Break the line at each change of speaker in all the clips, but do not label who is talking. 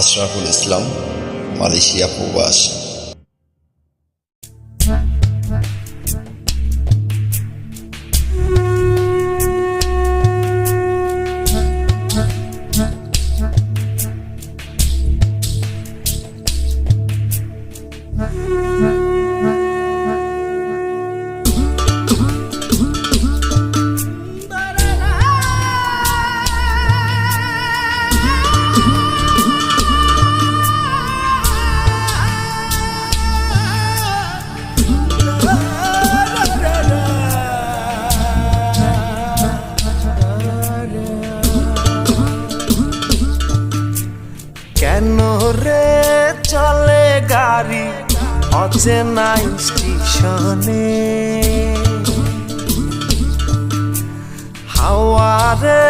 Ashraful Islam Malaysia প্রবাস।
কেন অচেনা স্টেশনে। হাওয়ারে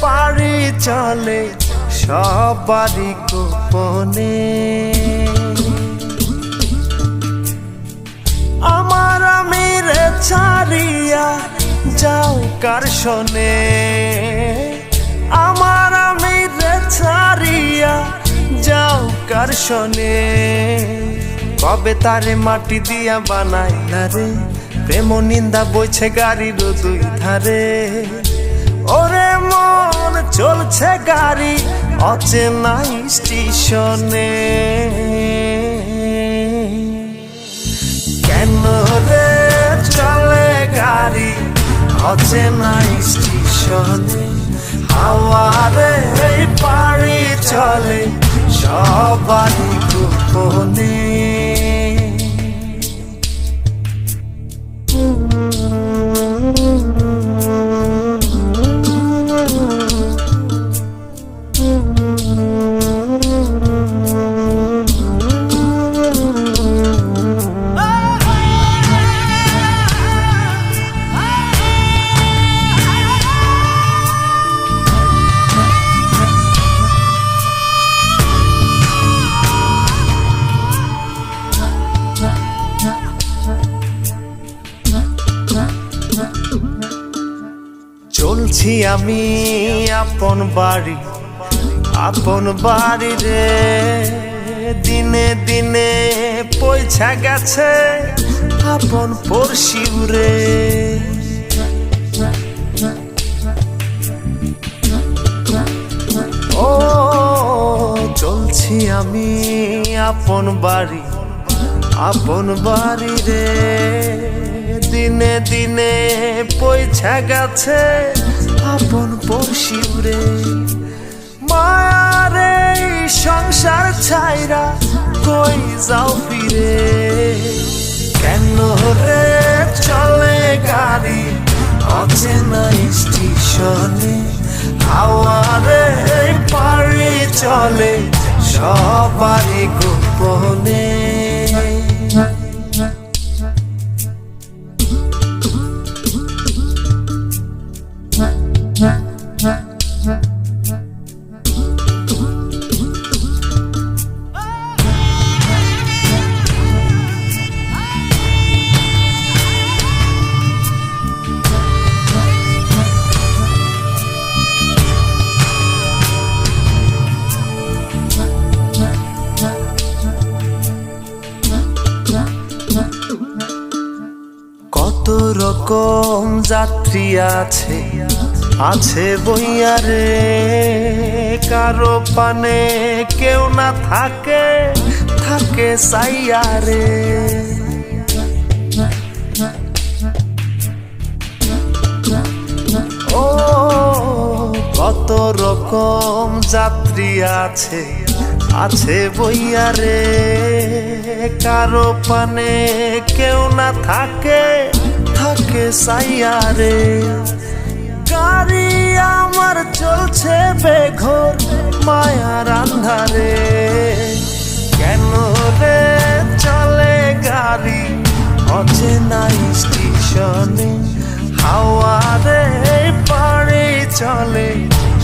পাড়ি চলে সবারই গোপনে। আমার আমিরে ছাড়িয়া যাও কার শোনে। আমার আমিরে ছাড়িয়া যাও কার শোনে। কবে তারে মাটি দিয়া বানাই না রে। প্রেম নিন্দা বইছে গাড়ির দুই ধারে। ওরে মন চলছে গাড়ি অচেনা স্টেশনে। কেন রে চলে গাড়ি অচেনা স্টেশনে? হাওয়ারে পাড়ি চলে সবারই চলছি আমি আপন বাড়ি আপন বাড়ি রে। দিনে দিনে পয়সা গেছে আপন পড়শিউ রে। ও, চলছি আমি আপন বাড়ি আপন বাড়ি রে। দিনে দিনে পয়সা গেছে আপন পড়শিউ রে। মায়ারে সংসার ছাইরা কই যাও ফিরে। কেন রে চলে গাড়ি? অচেনা স্টেশনে হাওয়ারে পাড়ি চলে, সবারই গোপনে। রকম যাত্রী আছে। আছে বইয়ারে কারও পানে কেউ না থাকে থাকে সাইয়ারে ও, কত রকম যাত্রী আছে আছে বইয়ারে কারও পানে কেউ না থাকে থাকে সাইয়ারে গাড়ি আন্ধারে কেন রে চলে গাড়ি? অচেনা স্টেশনে হাওয়ারে পাড়ে চলে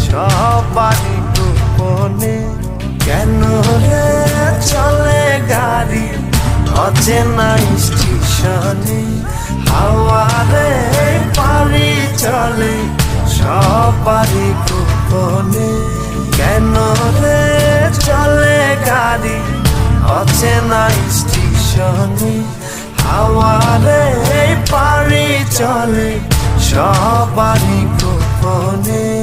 সবারই গোপনে। কেন রে চলে গাড়ি? অচেনা স্টেশনে হাওয়ারে পাড়ি চলে সবারই গোপনে। কেন রে চলে গাড়ি অচেনা স্টেশনে হাওয়ারে পারি চলে সবারই গোপনে।